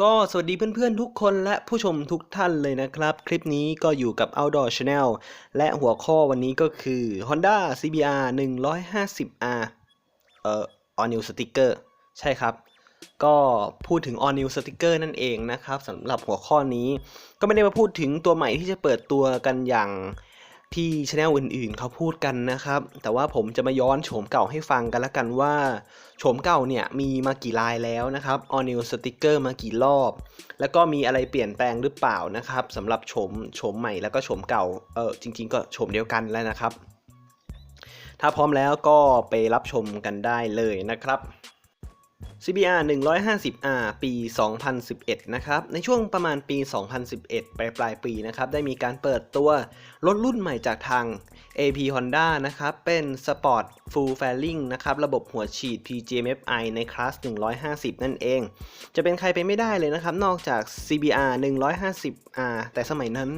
ก็สวัสดีเพื่อนๆทุกคนและผู้ชมทุกท่านเลยนะครับ คลิปนี้ก็อยู่กับ Outdoor Channel และหัวข้อวันนี้ก็คือ Honda CBR 150R เอ่อ All New Sticker ใช่ครับก็พูดถึง All New Sticker นั่นเองนะครับสำหรับหัวข้อนี้ ก็ไม่ได้มาพูดถึงตัวใหม่ที่จะเปิดตัวกันอย่าง ที่ช anel อื่นๆ เขาพูดกันนะครับ แต่ว่าผมจะมาย้อนโฉมเก่าให้ฟังกันละกันว่าโฉมเก่าเนี่ยมีมากี่ลายแล้วนะครับ All New Sticker มากี่รอบ แล้วก็มีอะไรเปลี่ยนแปลงหรือเปล่านะครับสำหรับโฉมโฉมใหม่แล้วก็โฉมเก่าเออจริง ๆ ก็โฉมเดียวกันแล้วนะครับ ถ้าพร้อมแล้วก็ไปรับชมกันได้เลยนะครับ CBR 150R ปี 2011 นะครับ ในช่วงประมาณปี 2011 ปลายปลายปีนะครับ ได้มีการเปิดตัวรถรุ่นใหม่จากทาง AP Honda นะครับ เป็น Sport Full Fairing นะครับ ระบบหัวฉีด PGMFI ในคลาส 150 นั่นเอง จะเป็นใครไปไม่ได้เลยนะครับ นอกจาก CBR 150R แต่สมัยนั้น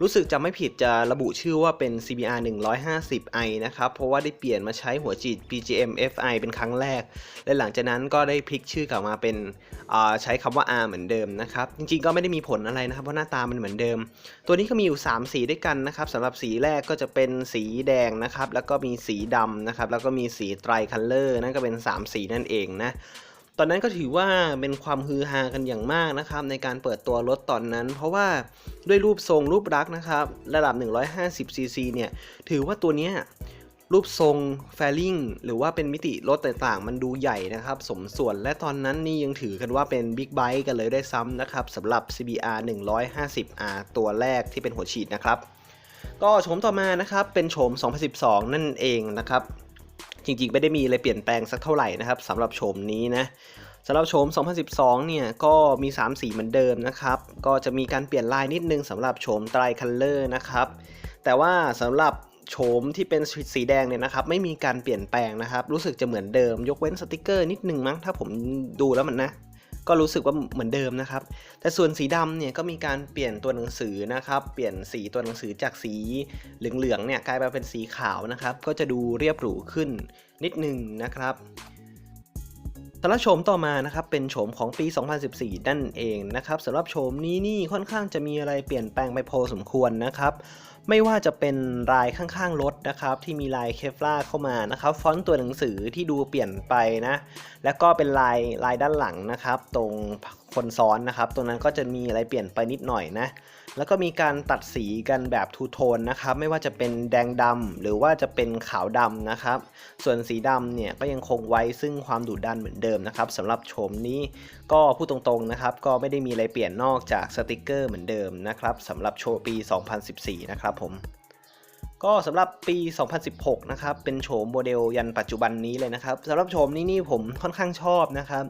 รู้สึกจะไม่ผิดจะระบุชื่อว่าเป็น CBR 150i นะครับ เพราะว่าได้เปลี่ยนมาใช้หัวฉีด PGM FI เป็นครั้งแรก และหลังจากนั้นก็ได้พลิกชื่อกลับมาเป็นใช้คำว่า R เหมือนเดิมนะครับ จริงๆก็ไม่ได้มีผลอะไรนะครับ เพราะหน้าตามันเหมือนเดิม ตัวนี้ก็มีอยู่ 3 สีด้วยกันนะครับสำหรับสีแรกก็จะเป็นสีแดงนะครับ แล้วก็มีสีดำนะครับ แล้วก็มีสีไตรคัลเลอร์นั่นก็เป็น 3 สีนั่นเองนะ ตอนนั้นก็ถือว่าเป็นความฮือฮากันอย่างมากนะครับ ในการเปิดตัวรถตอนนั้น เพราะว่าด้วยรูปทรงรูปลักษณ์นะครับระดับ 150ซีซีเนี่ยถือว่าตัวเนี้ยรูปทรงแฟลิงหรือว่าเป็นมิติรถต่างๆ มันดูใหญ่นะครับ สมส่วนและตอนนั้นนี่ยังถือกันว่าเป็นบิ๊กไบค์กันเลยได้ซ้ำนะครับสำหรับ CBR 150R ตัวแรกที่เป็นหัวฉีดนะครับ ก็โฉมต่อมานะครับเป็นโฉม 2012 นั่นเองนะครับ จริงๆ ไม่ได้มีอะไรเปลี่ยนแปลงสักเท่าไหร่นะครับสำหรับโฉมนี้นะสำหรับโฉม 2012 เนี่ยก็มี 3 สีเหมือนเดิมนะครับ ก็จะมีการเปลี่ยนลายนิดนึงสำหรับโฉมไตรคัลเลอร์นะครับ แต่ว่าสำหรับโฉมที่เป็นสีแดงเนี่ยนะครับไม่มีการเปลี่ยนแปลงนะครับ รู้สึกจะเหมือนเดิม ยกเว้นสติกเกอร์นิดนึงมั้งถ้าผมดูแล้วมันนะ ก็รู้สึกว่าเหมือนเดิมนะครับ แต่ส่วนสีดำเนี่ยก็มีการเปลี่ยนตัวหนังสือนะครับ เปลี่ยนสีตัวหนังสือจากสีเหลืองๆเนี่ยกลายมาเป็นสีขาวนะครับ ก็จะดูเรียบหรูขึ้นนิดนึงนะครับ สำหรับโฉมต่อมานะครับเป็นโฉมของปี 2014 นั่นเองนะครับสำหรับโฉมนี้นี่ค่อนข้างจะมีอะไรเปลี่ยนแปลงไปพอสมควรนะครับไม่ว่าจะเป็นลายข้างๆรถนะครับที่มีลายเคฟลาเข้ามานะครับฟอนต์ตัวหนังสือที่ดูเปลี่ยนไปนะ และก็เป็นลายลายด้านหลังนะครับ ตรง คนซ้อนนะครับ ตรงนั้นก็จะมีอะไรเปลี่ยนไปนิดหน่อยนะ แล้วก็มีการตัดสีกันแบบทูโทนนะครับ ไม่ว่าจะเป็นแดงดำหรือว่าจะเป็นขาวดำนะครับ ส่วนสีดำเนี่ยก็ยังคงไว้ซึ่งความดุดันเหมือนเดิมนะครับสำหรับโฉมนี้ก็พูดตรงๆนะครับ ก็ไม่ได้มีอะไรเปลี่ยนนอกจากสติกเกอร์เหมือนเดิมนะครับสำหรับโชว์ปี 2014 นะครับผม ก็สำหรับปี 2016 นะครับ เป็นโฉมโมเดลยันปัจจุบันนี้เลยนะครับสำหรับโฉมนี้นี่ผมค่อนข้างชอบนะครับ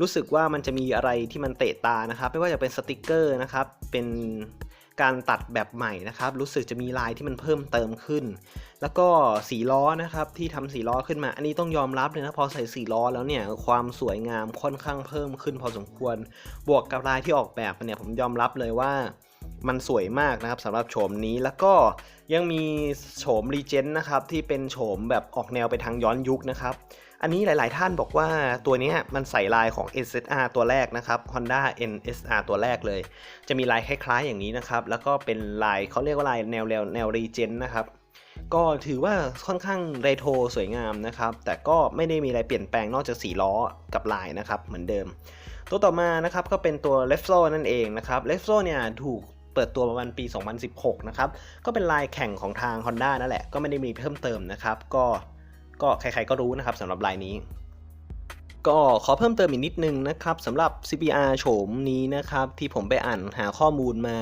รู้สึกว่ามันจะมีอะไรที่มันเตะตานะครับ ไม่ว่าจะเป็นสติกเกอร์นะครับ เป็นการตัดแบบใหม่นะครับ รู้สึกจะมีลายที่มันเพิ่มเติมขึ้น แล้วก็สีล้อนะครับที่ทำสีล้อขึ้นมา อันนี้ต้องยอมรับเลยนะพอใส่สีล้อแล้วเนี่ยความสวยงามค่อนข้างเพิ่มขึ้นพอสมควร บวกกับลายที่ออกแบบมาเนี่ยผมยอมรับเลยว่า มันสวยมากนะครับสำหรับโฉมนี้แล้วก็ยังมีโฉมรีเจนนะครับที่เป็นโฉมแบบออกแนวไปทางย้อนยุคนะครับ อันนี้หลาย ๆ ท่านบอกว่าตัวนี้มันใส่ลายของ SSR ตัวแรกนะครับ Honda NSR ตัวแรกเลย จะมีลายคล้าย ๆ อย่างนี้นะครับ แล้วก็เป็นลายเขาเรียกว่าลายแนวแนวแนวรีเจนนะครับก็ถือว่าค่อนข้างเรโทสวยงามนะครับ แต่ก็ไม่ได้มีอะไรเปลี่ยนแปลงนอกจากสีล้อกับลายนะครับเหมือนเดิม ตัวต่อมานะครับก็เป็นตัว l e f t o นั่นเองนะครับ l e f t o เนี่ยถูก เปิดตัวประมาณปี 2016 นะครับ ก็เป็นลายแข่งของทาง Honda นั่นแหละ ก็ไม่ได้มีเพิ่มเติมนะครับ ก็ก็ใครๆก็รู้นะครับสำหรับลายนี้ ก็ขอเพิ่มเติมอีกนิดนึงนะครับสำหรับ CBR โฉมนี้นะครับ ที่ผมไปอ่านหาข้อมูลมา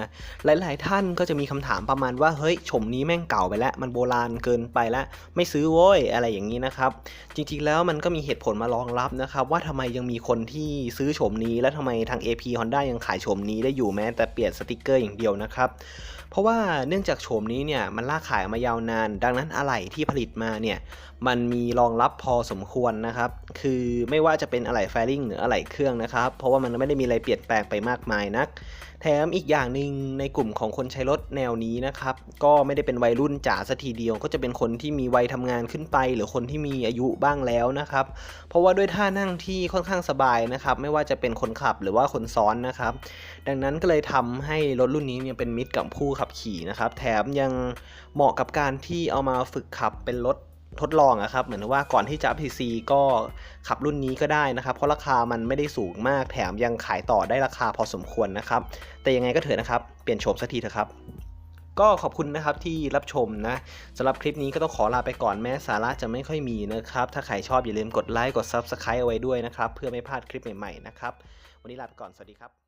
หลาย ๆ ท่านก็จะมีคำถามประมาณว่า เฮ้ยโฉมนี้แม่งเก่าไปแล้ว มันโบราณเกินไปแล้ว ไม่ซื้อโว้ยอะไรอย่างนี้นะครับ จริง ๆ แล้วมันก็มีเหตุผลมารองรับนะครับ ว่าทำไมยังมีคนที่ซื้อโฉมนี้และทำไมทาง AP Honda ยังขายโฉมนี้ได้อยู่แม้แต่เปลี่ยนสติกเกอร์อย่างเดียวนะครับเพราะว่าเนื่องจากโฉมนี้เนี่ยมันล่าขายมายาวนาน ดังนั้นอะไหล่ที่ผลิตมาเนี่ยมันมีรองรับพอสมควรนะครับ คือไม่ว่าว่าจะเป็นอะไหล่แฟริงหรืออะไหล่เครื่องนะครับ เพราะว่ามันไม่ได้มีอะไรเปลี่ยนแปลงไปมากมายนัก แถมอีกอย่างหนึ่งในกลุ่มของคนใช้รถแนวนี้นะครับ ก็ไม่ได้เป็นวัยรุ่นจ๋าสัทีเดียว ก็จะเป็นคนที่มีวัยทำงานขึ้นไป หรือคนที่มีอายุบ้างแล้วนะครับ เพราะว่าด้วยท่านั่งที่ค่อนข้างสบายนะครับ ไม่ว่าจะเป็นคนขับหรือว่าคนซ้อนนะครับ ดังนั้นก็เลยทำให้รถรุ่นนี้เนี่ยเป็นมิตรกับผู้ขับขี่นะครับ แถมยังเหมาะกับการที่เอามาฝึกขับเป็นรถ ทดลองอะครับเหมือนว่าก่อนที่จะ PC ก็ขับรุ่นนี้ก็ได้นะครับ เพราะราคามันไม่ได้สูงมากแถมยังขายต่อได้ราคาพอสมควรนะครับ แต่ยังไงก็เถอะนะครับ เปลี่ยนโฉมสักทีเถอะครับก็ขอบคุณนะครับที่รับชมนะสำหรับคลิปนี้ก็ต้องขอลาไปก่อนแม้สาระจะไม่ค่อยมีนะครับ ถ้าใครชอบอย่าลืมกดไลค์กด Subscribe เอาไว้ด้วยนะครับ เพื่อไม่พลาดคลิปใหม่ๆนะครับ วันนี้ลาไปก่อน สวัสดีครับ